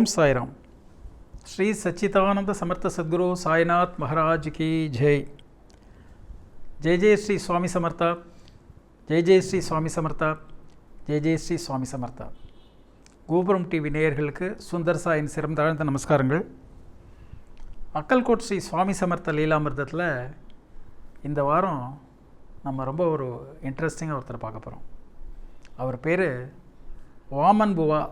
ஓம் சாய்ராம். ஸ்ரீ சச்சிதானந்த சமர்த்த சத்குரு சாய்நாத் மகாராஜ் கி ஜெய். ஜெய் ஜெய் ஸ்ரீ சுவாமி சமர்த்தா. ஜெய் ஜெய் ஸ்ரீ சுவாமி சமர்த்தா. ஜெய் ஜெய் ஸ்ரீ சுவாமி சமர்த்தா. கோபுரம் டிவி நேயர்களுக்கு சுந்தர் சாயின் சிறம் தாழ்ந்த நமஸ்காரங்கள். அக்கல்கோட் ஸ்ரீ சுவாமி சமர்த்த லீலாமிர்தத்தில் இந்த வாரம் நம்ம ரொம்ப ஒரு இன்ட்ரெஸ்டிங்காக ஒருத்தரை பார்க்க போகிறோம் அவர் பேர் வாமன் புவா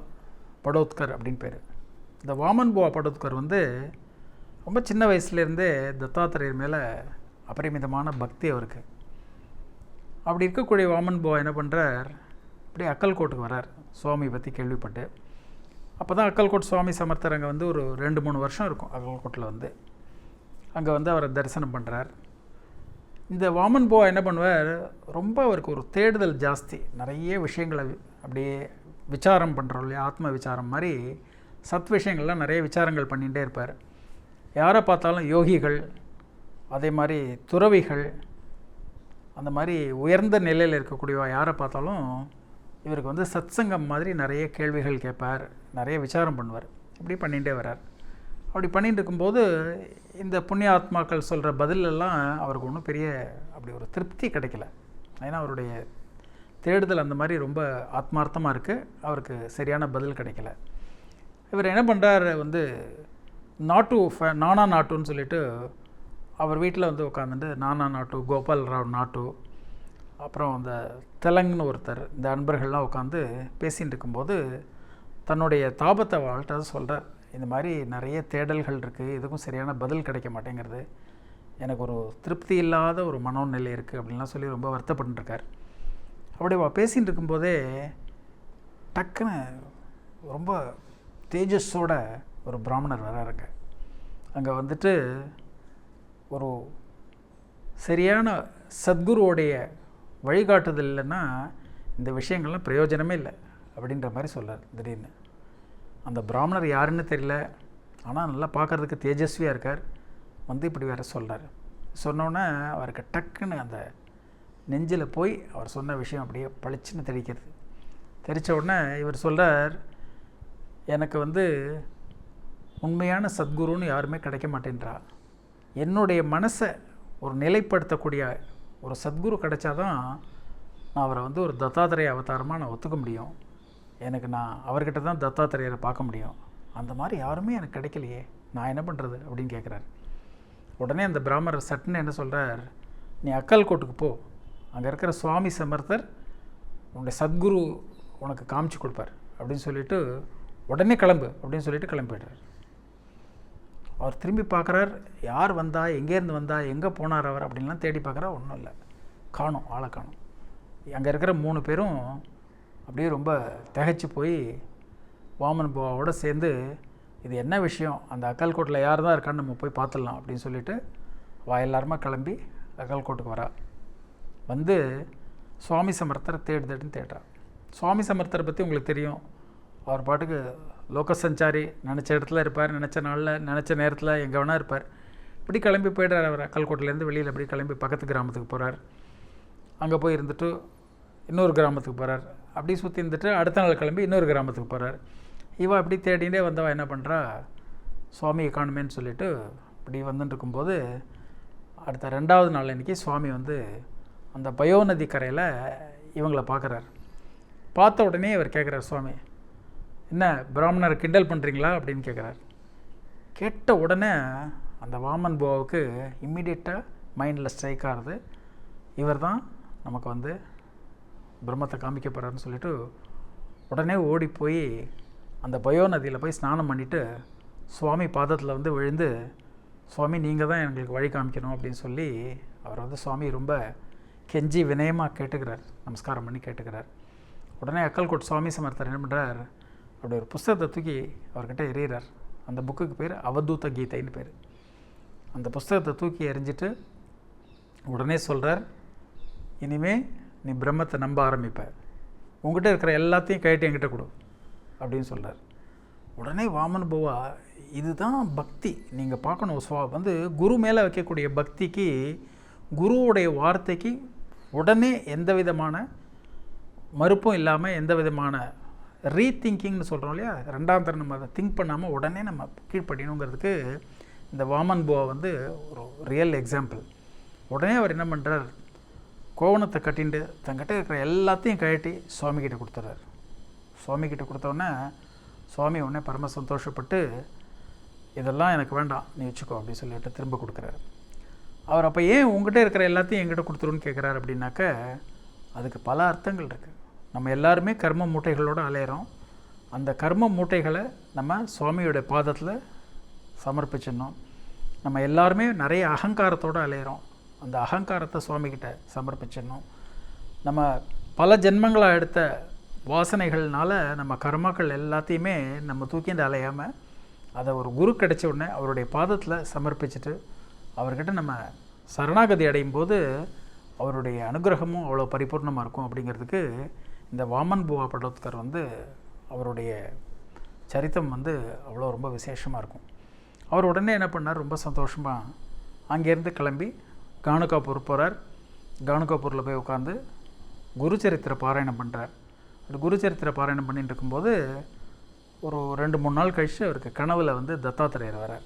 படோத்கர் அப்படின்னு பேர். இந்த வாமன் போவா படோத்கர் வந்து ரொம்ப சின்ன வயசுலேருந்தே தத்தாத்திரையர் மேலே அபரிமிதமான பக்தி அவருக்கு. அப்படி இருக்கக்கூடிய வாமன் போவா என்ன பண்ணுறார் அப்படியே அக்கல்கோட்டுக்கு வரார். சுவாமி பற்றி கேள்விப்பட்டு. அப்போ தான் அக்கல்கோட் சுவாமி சமர்த்தர் அங்கே வந்து ஒரு ரெண்டு மூணு வருஷம் இருக்கும் அக்கல்கோட்டில் வந்து. அங்கே வந்து அவரை தரிசனம் பண்ணுறார் இந்த வாமன் போவா என்ன பண்ணுவார்? ரொம்ப அவருக்கு ஒரு தேடுதல் ஜாஸ்தி. நிறைய விஷயங்களை அப்படியே விசாரம் பண்ணுறோம் இல்லையா? ஆத்ம விசாரம் மாதிரி சத் விஷயங்கள்லாம் நிறைய விசாரங்கள் பண்ணிகிட்டே இருப்பார். யாரை பார்த்தாலும் யோகிகள் அதே மாதிரி துறவிகள் அந்த மாதிரி உயர்ந்த நிலையில் இருக்கக்கூடியவா யாரை பார்த்தாலும் இவருக்கு வந்து சத்சங்கம் மாதிரி நிறைய கேள்விகள் கேட்பார் நிறைய விசாரம் பண்ணுவார். இப்படி பண்ணிகிட்டே வரார் அப்படி பண்ணிகிட்டு இருக்கும்போது இந்த புண்ணிய ஆத்மாக்கள் சொல்கிற பதிலெல்லாம் அவருக்கு ஒன்றும் பெரிய அப்படி ஒரு திருப்தி கிடைக்கல. ஏன்னா அவருடைய தேடுதல் அந்த மாதிரி ரொம்ப ஆத்மார்த்தமாக இருக்குது. அவருக்கு சரியான பதில் கிடைக்கல. இவர் என்ன பண்ணுறார் வந்து நாட்டு நானா நாட்டுன்னு சொல்லிட்டு அவர் வீட்டில் வந்து உட்காந்துட்டு நானா நாட்டு கோபால் ராவ் நாட்டு அப்புறம் அந்த தெலங்குன்னு ஒருத்தர் இந்த அன்பர்கள்லாம் உட்காந்து பேசிகிட்டு இருக்கும்போது தன்னுடைய தாபத்தை வாழ்கிட்ட சொல்கிறார் இந்த மாதிரி நிறைய தேடல்கள் இருக்குது இதுக்கும் சரியான பதில் கிடைக்க மாட்டேங்கிறது. எனக்கு ஒரு திருப்தி இல்லாத ஒரு மனோநிலை இருக்குது அப்படின்லாம் சொல்லி ரொம்ப வருத்தப்பட்டுருக்கார். அப்படி பேசிகிட்டு இருக்கும்போதே டக்குன்னு ரொம்ப தேஜஸோட ஒரு பிராமணர் வராருங்க. அங்கே வந்துட்டு ஒரு சரியான சத்குருவோடைய வழிகாட்டுதல் இல்லைன்னா இந்த விஷயங்கள்லாம் பிரயோஜனமே இல்லை அப்படின்ற மாதிரி சொல்கிறார் திடீர்னு. அந்த பிராமணர் யாருன்னு தெரியல. ஆனால் நல்லா பார்க்குறதுக்கு தேஜஸ்வியாக இருக்கார். வந்து இப்படி வேற சொல்கிறார் சொன்னோன்னே அவருக்கு டக்குன்னு அந்த நெஞ்சில் போய் அவர் சொன்ன விஷயம் அப்படியே பளிச்சுன்னு தெரிக்கிறது தெரித்த உடனே இவர் சொல்கிறார் எனக்கு வந்து உண்மையான சத்குருன்னு யாருமே கிடைக்க மாட்டேன்றா. என்னுடைய மனசை ஒரு நிலைப்படுத்தக்கூடிய ஒரு சத்குரு கிடைச்சாதான் நான் அவரை வந்து ஒரு தத்தாத்திரேய அவதாரமாக நான் ஒத்துக்க முடியும். எனக்கு நான் அவர்கிட்ட தான் தத்தாத்திரேயரை பார்க்க முடியும். அந்த மாதிரி யாருமே எனக்கு கிடைக்கலையே. நான் என்ன பண்ணுறது அப்படின்னு கேட்குறாரு உடனே அந்த பிராமர் சட்டுன்னு என்ன சொல்கிறார் நீ அக்கல் கோட்டுக்கு போ. அங்கே இருக்கிற சுவாமி சமர்த்தர் உன்னுடைய சத்குரு உனக்கு காமிச்சு கொடுப்பார். அப்படின்னு சொல்லிட்டு உடனே கிளம்பு அப்படின்னு சொல்லிட்டு கிளம்பிடுறார் அவர் திரும்பி பார்க்குறார் யார் வந்தா எங்கேருந்து வந்தா எங்கே போனார் அவர் அப்படின்லாம் தேடி பார்க்குறா ஒன்றும் இல்லை. காணும் ஆளை காணும். அங்கே இருக்கிற மூணு பேரும் அப்படியே ரொம்ப திகைச்சு போய் வாமன் பாவோட சேர்ந்து இது என்ன விஷயம்? அந்த அக்கல்கோட்டில் யார் தான் இருக்கான்னு நம்ம போய் பார்த்துடலாம் அப்படின்னு சொல்லிட்டு வா எல்லாருமா கிளம்பி அக்கல்கோட்டுக்கு வரா. வந்து சுவாமி சமர்த்தரை தேடு தேடுன்னு தேடுறா. சுவாமி சமர்த்தரை பற்றி உங்களுக்கு தெரியும். அவர் பாட்டுக்கு லோக சஞ்சாரி நினச்ச இடத்துல இருப்பார் நினச்ச நாளில் நினச்ச நேரத்தில் எங்கே வேணால் இருப்பார். இப்படி கிளம்பி போய்டுறார் அவர் அக்கல்கோட்டிலேருந்து வெளியில் அப்படி கிளம்பி பக்கத்து கிராமத்துக்கு போகிறார் அங்கே போய் இருந்துட்டு இன்னொரு கிராமத்துக்கு போகிறார் அப்படி சுற்றி இருந்துட்டு அடுத்த நாள் கிளம்பி இன்னொரு கிராமத்துக்கு போகிறார் இவ அப்படி தேடிகிட்டே வந்தவன் என்ன பண்ணுறா சுவாமியை காணுமேன்னு சொல்லிட்டு இப்படி வந்துட்டு இருக்கும்போது அடுத்த ரெண்டாவது நாள் அன்றைக்கி சுவாமி வந்து அந்த பயோ நதி கரையில் இவங்களை பார்க்குறார் பார்த்த உடனே இவர் கேட்குறார் சுவாமி என்ன பிராமணர் கிண்டல் பண்ணுறீங்களா அப்படின்னு கேட்குறாரு கேட்ட உடனே அந்த வாமன் போவுக்கு இம்மிடியட்டாக மைண்டில் ஸ்ட்ரைக் ஆகுது இவர் தான் நமக்கு வந்து பிரம்மத்தை காமிக்க போகிறாருன்னு சொல்லிட்டு உடனே ஓடி போய் அந்த பயோ நதியில் போய் ஸ்நானம் பண்ணிவிட்டு சுவாமி பாதத்தில் வந்து விழுந்து சுவாமி நீங்கள் தான் எங்களுக்கு வழி காமிக்கணும் அப்படின்னு சொல்லி அவர் வந்து சுவாமி ரொம்ப கெஞ்சி வினயமாக கேட்டுக்கிறார். நமஸ்காரம் பண்ணி கேட்டுக்கிறார். உடனே அக்கல்கோட் சுவாமி சமர்த்தர் என்ன பண்ணுறார் அப்படி ஒரு புஸ்தகத்தை தூக்கி அவர்கிட்ட எறிகிறார். அந்த புக்குக்கு பேர் அவதூத கீதைன்னு பேர். அந்த புஸ்தகத்தை தூக்கி எறிஞ்சிட்டு உடனே சொல்கிறார் இனிமேல் நீ பிரம்மத்தை நம்ப ஆரம்பிப்ப. உங்ககிட்ட இருக்கிற எல்லாத்தையும் கைட்டு என்கிட்ட கொடு. அப்படின்னு சொல்கிறார் உடனே வாமன் பவா இதுதான் பக்தி. நீங்கள் பார்க்கணும் சுவா வந்து குரு மேலே வைக்கக்கூடிய பக்திக்கு குருவுடைய வார்த்தைக்கு உடனே எந்த விதமான மறுப்பும் இல்லாமல் எந்த விதமான ரீதிங்கிங்னு சொல்கிறோம் இல்லையா? ரெண்டாம் தரம் நம்ம அதை திங்க் பண்ணாமல் உடனே நம்ம கீழ்ப்படியணுங்கிறதுக்கு இந்த வாமன் போவா வந்து ஒரு ரியல் எக்ஸாம்பிள் உடனே அவர் என்ன பண்ணுறார் கோவணத்தை கட்டிண்டு தங்கிட்ட இருக்கிற எல்லாத்தையும் கழட்டி சுவாமிகிட்ட கொடுத்துட்றாரு சுவாமி கிட்ட சுவாமி உடனே பரம சந்தோஷப்பட்டு இதெல்லாம் எனக்கு வேண்டாம் நீ வச்சுக்கோ அப்படின்னு சொல்லிட்டு திரும்ப கொடுக்குறாரு. அவர் அப்போ ஏன் உங்ககிட்ட இருக்கிற எல்லாத்தையும் என்கிட்ட கொடுத்துருன்னு கேட்குறாரு அப்படின்னாக்க அதுக்கு பல அர்த்தங்கள் இருக்குது நம்ம எல்லாருமே கர்ம மூட்டைகளோடு அலையிறோம். அந்த கர்ம மூட்டைகளை நம்ம சுவாமியோட பாதத்தில் சமர்ப்பிச்சிடணும். நம்ம எல்லாருமே நிறைய அகங்காரத்தோடு அலையிறோம். அந்த அகங்காரத்தை சுவாமிக்கிட்ட சமர்ப்பிச்சிடணும். நம்ம பல ஜென்மங்களாக எடுத்த வாசனைகள்னால நம்ம கர்மாக்கள் எல்லாத்தையுமே நம்ம தூக்கிண்டு அலையாமல் அதை ஒரு குரு கிடைச்ச உடனே அவருடைய பாதத்தில் சமர்ப்பிச்சுட்டு அவர்கிட்ட நம்ம சரணாகதி அடையும் போது அவருடைய அனுகிரகமும் அவ்வளோ பரிபூர்ணமாக இருக்கும் அப்படிங்கிறதுக்கு இந்த வாமன் பூவா படோத்கர் வந்து அவருடைய சரித்தம் வந்து அவ்வளோ ரொம்ப விசேஷமாக இருக்கும். அவர் உடனே என்ன பண்ணார்? ரொம்ப சந்தோஷமாக அங்கேருந்து கிளம்பி கானுகாப்பூர் போகிறார் கானுகாப்பூரில் போய் உட்காந்து குருச்சரித்திர பாராயணம் பண்ணுறார் அப்படி குருச்சரித்திர பாராயணம் பண்ணிட்டு இருக்கும்போது ஒரு ரெண்டு மூணு நாள் கழித்து அவருக்கு கனவில் வந்து தத்தாத்திரேயர் வரார்.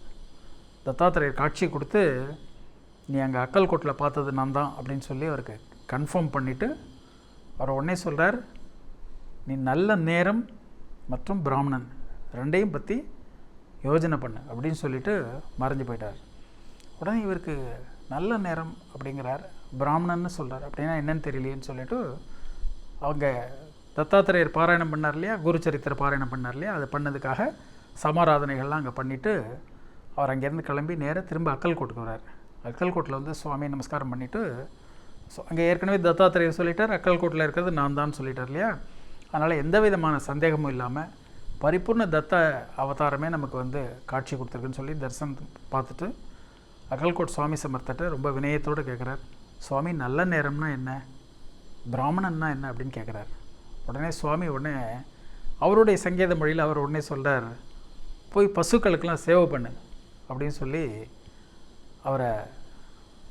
தத்தாத்திரேயர் காட்சி கொடுத்து நீ அங்கே அக்கல்கோட்டில் பார்த்தது நான் தான் அப்படின்னு சொல்லி அவருக்கு கன்ஃபார்ம் பண்ணிவிட்டு அவர் உடனே சொல்கிறார் நீ நல்ல நேரம் மற்றும் பிராமணன் ரெண்டையும் பற்றி யோஜனை பண்ணு அப்படின்னு சொல்லிட்டு மறைஞ்சு போயிட்டார். உடனே இவருக்கு நல்ல நேரம் அப்படிங்கிறார் பிராமணன்னு சொல்கிறார் அப்படின்னா என்னன்னு தெரியலையேன்னு சொல்லிட்டு அவங்க தத்தாத்திரேயர் பாராயணம் பண்ணார் இல்லையா? குருச்சரித்திர பாராயணம் பண்ணார் இல்லையா? அதை பண்ணதுக்காக சமாராதனைகள்லாம் அங்கே பண்ணிவிட்டு அவர் அங்கேருந்து கிளம்பி நேராக திரும்ப அக்கல்கோட்டுக்கு வரார் அக்கல்கோட்டில் வந்து சுவாமி நமஸ்காரம் பண்ணிவிட்டு ஸோ அங்கே ஏற்கனவே தத்தாத்திரேயர் சொல்லிட்டார் அக்கல்கோட்டில் இருக்கிறது நான் தான் சொல்லிட்டார் இல்லையா? அதனால் எந்த விதமான சந்தேகமும் இல்லாமல் பரிபூர்ண தத்த அவதாரமே நமக்கு வந்து காட்சி கொடுத்துருக்குன்னு சொல்லி தரிசனம் பார்த்துட்டு அகல்கோட் சுவாமி சமர்த்தட்ட ரொம்ப வினயத்தோடு கேட்குறார். சுவாமி நல்ல நேரம்னா என்ன? பிராமணன்னா என்ன? அப்படின்னு கேட்குறார். உடனே சுவாமி உடனே அவருடைய சங்கீத மொழியில் அவர் உடனே சொல்கிறார் போய் பசுக்களுக்கெல்லாம் சேவை பண்ணு அப்படின்னு சொல்லி அவரை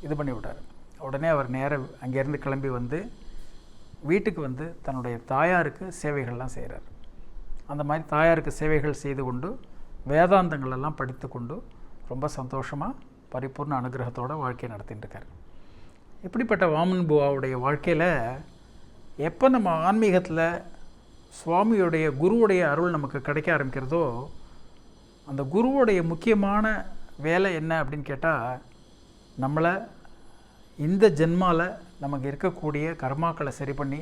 இது பண்ணி விட்டார். உடனே அவர் நேர அங்கேருந்து கிளம்பி வந்து வீட்டுக்கு வந்து தன்னுடைய தாயாருக்கு சேவைகள்லாம் செய்கிறார் அந்த மாதிரி தாயாருக்கு சேவைகள் செய்து கொண்டு வேதாந்தங்கள் எல்லாம் படித்து கொண்டு ரொம்ப சந்தோஷமாக பரிபூர்ண அனுகிரகத்தோட வாழ்க்கையை நடத்திட்டுருக்கார் இப்படிப்பட்ட வாமன் புவாவுடைய வாழ்க்கையில் எப்போ நம்ம ஆன்மீகத்தில் சுவாமியுடைய குருவுடைய அருள் நமக்கு கிடைக்க ஆரம்பிக்கிறதோ அந்த குருவுடைய முக்கியமான வேலை என்ன அப்படின்னு கேட்டால் நம்மளை இந்த ஜென்மாவில் நமக்கு இருக்கக்கூடிய கர்மாக்களை சரி பண்ணி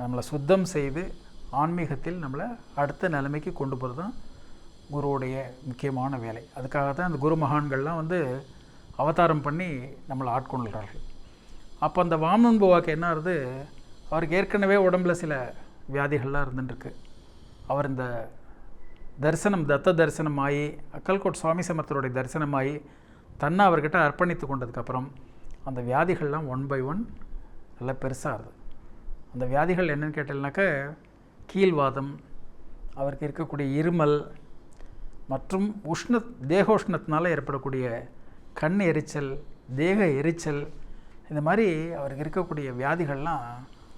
நம்மளை சுத்தம் செய்து ஆன்மீகத்தில் நம்மளை அடுத்த நிலைமைக்கு கொண்டு போகிறது தான் குருவுடைய முக்கியமான வேலை. அதுக்காக தான் அந்த குரு மகான்கள்லாம் வந்து அவதாரம் பண்ணி நம்மளை ஆட்கொள்கிறார்கள். அப்போ அந்த வாமன் புவாக்கு என்ன ஆகுது? அவருக்கு ஏற்கனவே உடம்புல சில வியாதிகள்லாம் இருந்துட்டுருக்கு. அவர் இந்த தரிசனம் தத்த தரிசனம் ஆகி அக்கல்கோட் சுவாமி சமர்த்தருடைய தரிசனமாகி தன்னை அவர்கிட்ட அர்ப்பணித்து கொண்டதுக்கப்புறம் அந்த வியாதிகள்லாம் ஒன் பை ஒன் நல்லா பெருசாகுது அந்த வியாதிகள் என்னென்னு கேட்டீங்கன்னாக்க கீழ்வாதம் அவருக்கு இருக்கக்கூடிய இருமல் மற்றும் உஷ்ண தேகோஷ்ணத்தினால ஏற்படக்கூடிய கண் எரிச்சல் தேக எரிச்சல் இந்த மாதிரி அவருக்கு இருக்கக்கூடிய வியாதிகள்லாம்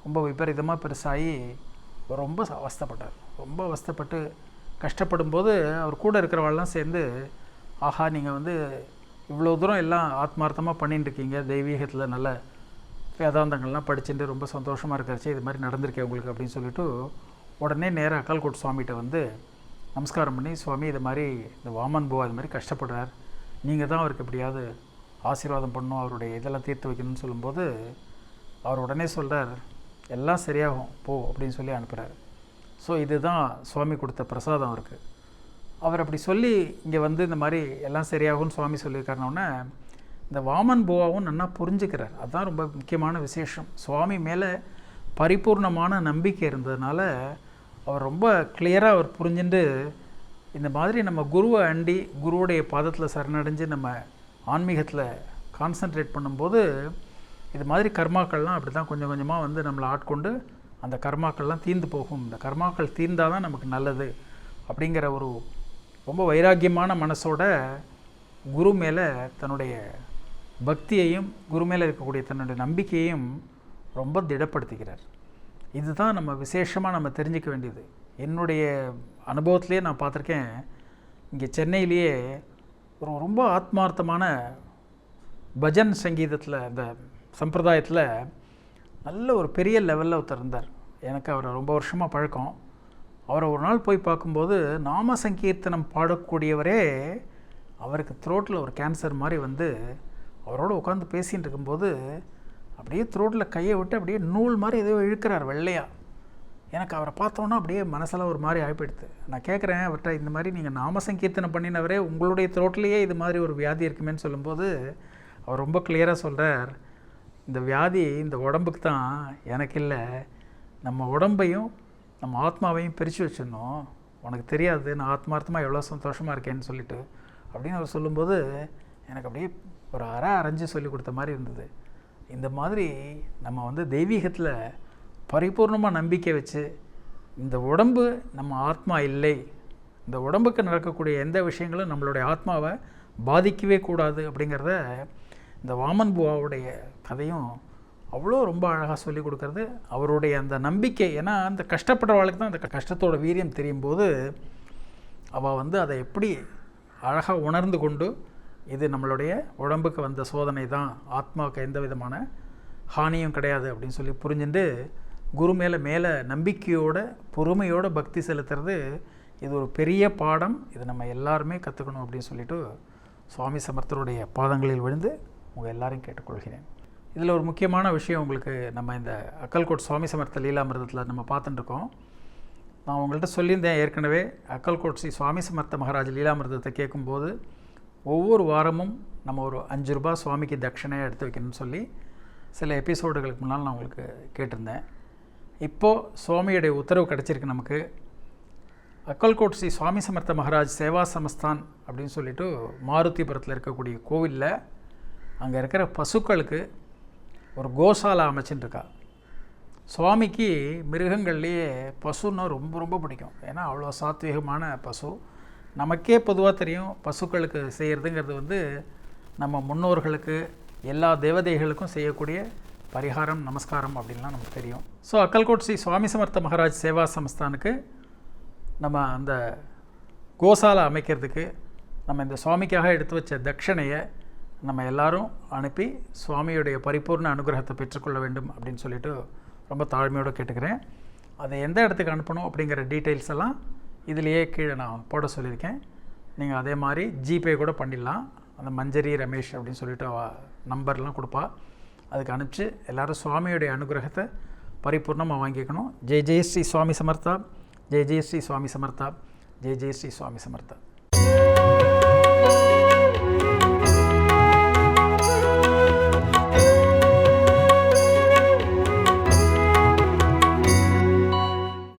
ரொம்ப விபரீதமாக பெருசாகி ரொம்ப அவஸ்தைப்பட்டார். ரொம்ப அவஸ்தைப்பட்டு கஷ்டப்படும் போது அவர் கூட இருக்கிறவாள்லாம் சேர்ந்து ஆஹா நீங்கள் வந்து இவ்வளோ தூரம் எல்லாம் ஆத்மார்த்தமாக பண்ணிட்டு இருக்கீங்க தெய்வீகத்தில் நல்ல வேதாந்தங்கள்லாம் படிச்சுட்டு ரொம்ப சந்தோஷமாக இருக்கிறச்சு இது மாதிரி நடந்திருக்கேன் உங்களுக்கு அப்படின்னு சொல்லிட்டு உடனே நேராக அக்கால்கோட் சுவாமிகிட்ட வந்து நமஸ்காரம் பண்ணி சுவாமி இது மாதிரி இந்த வாமன் புவா இது மாதிரி கஷ்டப்படுறார். நீங்கள் தான் அவருக்கு எப்படியாவது ஆசீர்வாதம் பண்ணணும் அவருடைய இதெல்லாம் தீர்த்து வைக்கணும்னு சொல்லும்போது அவர் உடனே சொல்கிறார் எல்லாம் சரியாகும் போ அப்படின்னு சொல்லி அனுப்புகிறார் ஸோ இதுதான் சுவாமி கொடுத்த பிரசாதம் அவருக்கு. அவர் அப்படி சொல்லி இங்கே வந்து இந்த மாதிரி எல்லாம் சரியாகும்னு சுவாமி சொல்லியிருக்காருனோடனே இந்த வாமன் போவாவும் நன்னா புரிஞ்சுக்கிறார். அதுதான் ரொம்ப முக்கியமான விசேஷம். சுவாமி மேலே பரிபூர்ணமான நம்பிக்கை இருந்ததுனால அவர் ரொம்ப கிளியராக அவர் புரிஞ்சுட்டு இந்த மாதிரி நம்ம குருவை அண்டி குருவுடைய பாதத்தில் சரணடைஞ்சு நம்ம ஆன்மீகத்தில் கான்சன்ட்ரேட் பண்ணும்போது இது மாதிரி கர்மாக்கள்லாம் அப்படி தான் கொஞ்சம் கொஞ்சமாக வந்து நம்மளை ஆட்கொண்டு அந்த கர்மாக்கள்லாம் தீர்ந்து போகும். இந்த கர்மாக்கள் தீர்ந்தால் தான் நமக்கு நல்லது அப்படிங்கிற ஒரு ரொம்ப வைராக்கியமான மனசோட குரு மேலே தன்னுடைய பக்தியையும் குரு மேலே இருக்கக்கூடிய தன்னுடைய நம்பிக்கையையும் ரொம்ப திடப்படுத்துகிறார். இதுதான் நம்ம விசேஷமாக நம்ம தெரிஞ்சிக்க வேண்டியது. என்னுடைய அனுபவத்திலே நான் பார்த்துருக்கேன். இங்கே சென்னையிலேயே ஒரு ரொம்ப ஆத்மார்த்தமான பஜன் சங்கீதத்தில் இந்த சம்பிரதாயத்தில் நல்ல ஒரு பெரிய லெவலில் ஒருத்தர் இருந்தார். எனக்கு அவரை ரொம்ப வருஷமாக பழக்கம். அவரை ஒரு நாள் போய் பார்க்கும்போது நாம சங்கீர்த்தனம் பாடக்கூடியவரே அவருக்கு த்ரோட்டில் ஒரு கேன்சர் மாதிரி வந்து அவரோட உட்காந்து பேசிகிட்டு இருக்கும்போது அப்படியே த்ரோட்டில் கையை விட்டு அப்படியே நூல் மாதிரி ஏதோ இழுக்கிறார் வெள்ளையா. எனக்கு அவரை பார்த்தோன்னா அப்படியே மனசெல்லாம் ஒரு மாதிரி ஆகிப்படுது நான் கேட்குறேன் அவர்கிட்ட இந்த மாதிரி நீங்கள் நாம சங்கீர்த்தனம் பண்ணினவரே உங்களுடைய த்ரோட்லேயே இது மாதிரி ஒரு வியாதி இருக்குமேன்னு சொல்லும்போது அவர் ரொம்ப கிளியராக சொல்கிறார் இந்த வியாதி இந்த உடம்புக்கு தான் எனக்கு இல்லை. நம்ம உடம்பையும் நம்ம ஆத்மாவையும் பிரித்து வச்சிடணும். உனக்கு தெரியாது நான் ஆத்மார்த்தமாக எவ்வளோ சந்தோஷமாக இருக்கேன்னு சொல்லிட்டு அப்படின்னு அவர் சொல்லும்போது எனக்கு அப்படியே ஒரு அற அரைஞ்சு சொல்லி கொடுத்த மாதிரி இருந்தது. இந்த மாதிரி நம்ம வந்து தெய்வீகத்தில் பரிபூர்ணமாக நம்பிக்கை வச்சு இந்த உடம்பு நம்ம ஆத்மா இல்லை இந்த உடம்புக்கு நடக்கக்கூடிய எந்த விஷயங்களும் நம்மளுடைய ஆத்மாவை பாதிக்கவே கூடாது அப்படிங்கிறத இந்த வாமன் புவாவுடைய கதையும் அவ்வளோ ரொம்ப அழகாக சொல்லி கொடுக்கறது. அவருடைய அந்த நம்பிக்கை ஏன்னா அந்த கஷ்டப்படுறவளுக்கு தான் அந்த கஷ்டத்தோட வீரியம் தெரியும் போது அவள் வந்து அதை எப்படி அழகாக உணர்ந்து கொண்டு இது நம்மளுடைய உடம்புக்கு வந்த சோதனை தான் ஆத்மாவுக்கு எந்த விதமான ஹானியும் கிடையாது அப்படின்னு சொல்லி புரிஞ்சுட்டு குரு மேலே மேலே நம்பிக்கையோட பொறுமையோட பக்தி செலுத்துறது இது ஒரு பெரிய பாடம். இது நம்ம எல்லாருமே கற்றுக்கணும் அப்படின்னு சொல்லிட்டு சுவாமி சமர்த்தருடைய பாதங்களில் விழுந்து உங்கள் எல்லாரையும் கேட்டுக்கொள்கிறேன். இதில் ஒரு முக்கியமான விஷயம் உங்களுக்கு நம்ம இந்த அக்கல்கோட் சுவாமி சமர்த்த லீலாமிரதத்தில் நம்ம பார்த்துட்டுருக்கோம். நான் உங்கள்கிட்ட சொல்லியிருந்தேன் ஏற்கனவே அக்கல்கோட் ஸ்ரீ சுவாமி சமர்த்த மகாராஜ் லீலாமிரதத்தை கேட்கும்போது ஒவ்வொரு வாரமும் நம்ம ஒரு அஞ்சு ரூபா சுவாமிக்கு தட்சிணையாக எடுத்து வைக்கணும்னு சொல்லி சில எபிசோடுகளுக்கு முன்னால் நான் உங்களுக்கு கேட்டிருந்தேன். இப்போது சுவாமியுடைய உத்தரவு கிடச்சிருக்கு நமக்கு. அக்கல்கோட் ஸ்ரீ சுவாமி சமர்த்த மகாராஜ் சேவா சமஸ்தான் அப்படின்னு சொல்லிட்டு மாருதிபுரத்தில் இருக்கக்கூடிய கோவிலில் அங்கே இருக்கிற பசுக்களுக்கு ஒரு கோசாலா அமைச்சுட்டுருக்கா சுவாமிக்கு மிருகங்கள்லேயே பசுன்னா ரொம்ப ரொம்ப பிடிக்கும். ஏன்னா அவ்வளோ சாத்வீகமான பசு. நமக்கே பொதுவாக தெரியும் பசுக்களுக்கு செய்கிறதுங்கிறது வந்து நம்ம முன்னோர்களுக்கு எல்லா தேவதைகளுக்கும் செய்யக்கூடிய பரிகாரம் நமஸ்காரம் அப்படின்லாம் நமக்கு தெரியும். ஸோ அக்கல்கோட் ஸ்ரீ சுவாமி சமர்த்த மகாராஜ் சேவா சமஸ்தானுக்கு நம்ம அந்த கோசாலை அமைக்கிறதுக்கு நம்ம இந்த சுவாமிக்காக எடுத்து வச்ச தட்சணையை நம்ம எல்லாரும் அனுப்பி சுவாமியுடைய பரிபூர்ண அனுகிரகத்தை பெற்றுக்கொள்ள வேண்டும் அப்படின்னு சொல்லிட்டு ரொம்ப தாழ்மையோடு கேட்டுக்கிறேன். அதை எந்த இடத்துக்கு அனுப்பணும் அப்படிங்கிற டீட்டெயில்ஸ் எல்லாம் இதுலேயே கீழே நான் போட சொல்லியிருக்கேன். நீங்கள் அதே மாதிரி ஜிபே கூட பண்ணிடலாம். அந்த மஞ்சரி ரமேஷ் அப்படின்னு சொல்லிட்டு அவ நம்பர்லாம் கொடுப்பா. அதுக்கு அனுப்பிச்சு எல்லோரும் சுவாமியுடைய அனுகிரகத்தை பரிபூர்ணமாக வாங்கிக்கணும். ஜெய் ஜெய் ஸ்ரீ சுவாமி சமர்த்தா. ஜெய் ஜெய் ஸ்ரீ சுவாமி சமர்த்தா. ஜெய் ஜெய் ஸ்ரீ சுவாமி சமர்த்தா.